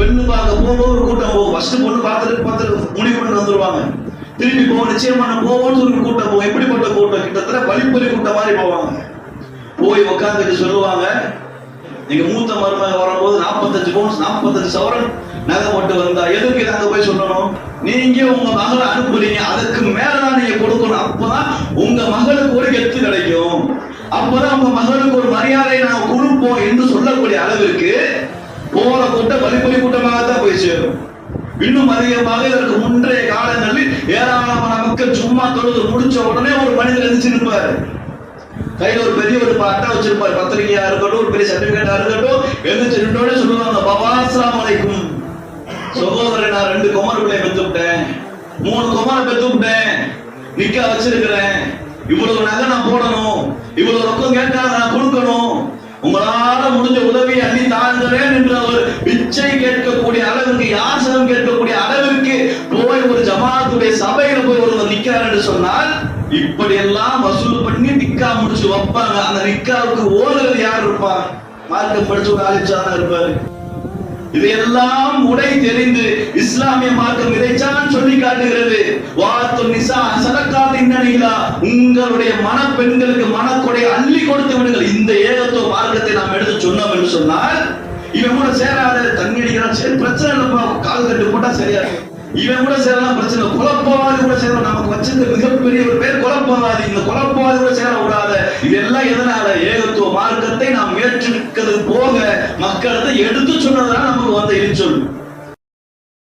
பெண்ணு பார்க்க போகும்போது ஒரு கூட்டம் போகும். ஃபர்ஸ்ட் பொண்ணு பார்த்துட்டு பார்த்துட்டு முடிவு பண்ணி வந்துருவாங்க. திருப்பி போவோம் நிச்சயம் பண்ண போவோம்னு சொல்லி கூட்டம் போகும். எப்படிப்பட்ட கூட்டம்? கிட்டத்தட்ட வழிப்பறி கூட்டம் மாதிரி போவாங்க. போய் உட்காந்துட்டு சொல்லுவாங்க நீங்க மூத்த மருமக வரும்போது நாற்பத்தஞ்சு பவுன்ஸ் நாற்பத்தஞ்சு சவரன் நகை போட்டு வந்தா எதுக்கு நாங்க போய் சொல்லணும்? நீங்க உங்க மகளை அனுப்புறீங்க. அதுக்கு மேலதான் நீங்க கொடுக்கணும். அப்பதான் உங்க மகளுக்கு ஒரு கெத்து கிடைக்கும். அப்பதான் உங்க மகளுக்கு ஒரு மரியாதை நான் கொடுப்போம் என்று சொல்லக்கூடிய அளவிற்கு போற கூட்டம் வழிபறி கூட்டமாக தான் போய் சேரும். இன்னும் அதிகமாக இதற்கு முன்றைய காலங்களில் ஏராளமான மக்கள் சும்மா தொழுது முடிச்ச உடனே ஒரு மனிதர் எந்திரிச்சு நிற்பாரு. கையில் ஒரு பெரிய ஒரு அட்டை வச்சிருப்பார். பத்திரிகையா இருக்கட்டும் ஒரு பெரிய சர்டிபிகேட்டா இருக்கட்டும் எழுந்திரிச்சு நின்றோட சொல்லுவாங்க பாபா அஸ்ஸலாமு அலைக்கும். சகோதரன் நான் ரெண்டு குமர் பிள்ளை பெற்று விட்டேன் மூணு குமரை பெற்று விட்டேன் நிக்க வச்சிருக்கிறேன். இவ்வளவு நகை நான் போடணும். இவ்வளவு ரொக்கம் கேட்டா நான் கொடுக்கணும். உங்களால முடிஞ்ச உதவியை அள்ளி தாழ்கிறேன் என்று ஒரு பிச்சை கேட்கக்கூடிய அளவுக்கு யாசனம் கேட்கக்கூடிய அளவிற்கு போய் ஒரு ஜமாத்துடைய சபையில போய் ஒருவர் நிக்கிறார் என்று சொன்னால் இப்படி எல்லாம் வசூல் பண்ணி நிக்கா முடிச்சு வைப்பாங்க. அந்த நிக்காவுக்கு ஓதுறது யார் இருப்பா மார்க்கம் படிச்ச ஒரு ஆலிச்சான இருப்பாரு. இதையெல்லாம் உடை தெரிந்து இஸ்லாமிய மார்க்கம் இதைச்சான் சொல்லி காட்டுகிறது. வாத்து நிசா சதக்காத்து இன்னனிகளா உங்களுடைய மணப்பெண்களுக்கு மனக்கொடை அள்ளி கொடுத்து விடுங்கள். இந்த ஏகத்துவ மார்க்கத்தை நாம் எடுத்து சொன்னோம் என்று சொன்னால் இவன் கூட சேராத தண்ணி அடிக்கிறான் சரி பிரச்சனை இல்லப்பா கால் கட்டு போட்டா சரியா இவன் கூட சேரலாம் பிரச்சனை இல்லை. குழப்பவாதி கூட சேரலாம். நமக்கு வச்சிருந்த மிகப்பெரிய ஒரு பேர் குழப்பவாதி. இந்த குழப்பவாதி கூட சேர விடாத இதெல்லாம் எதனால? ஏகத்துவ மார்க்கத்தை நாம் ஏற்றிருக்கிறது போக மக்களுக்கு எடுத்து சொன்னதுனால நமக்கு வந்த எரிச்சொல்.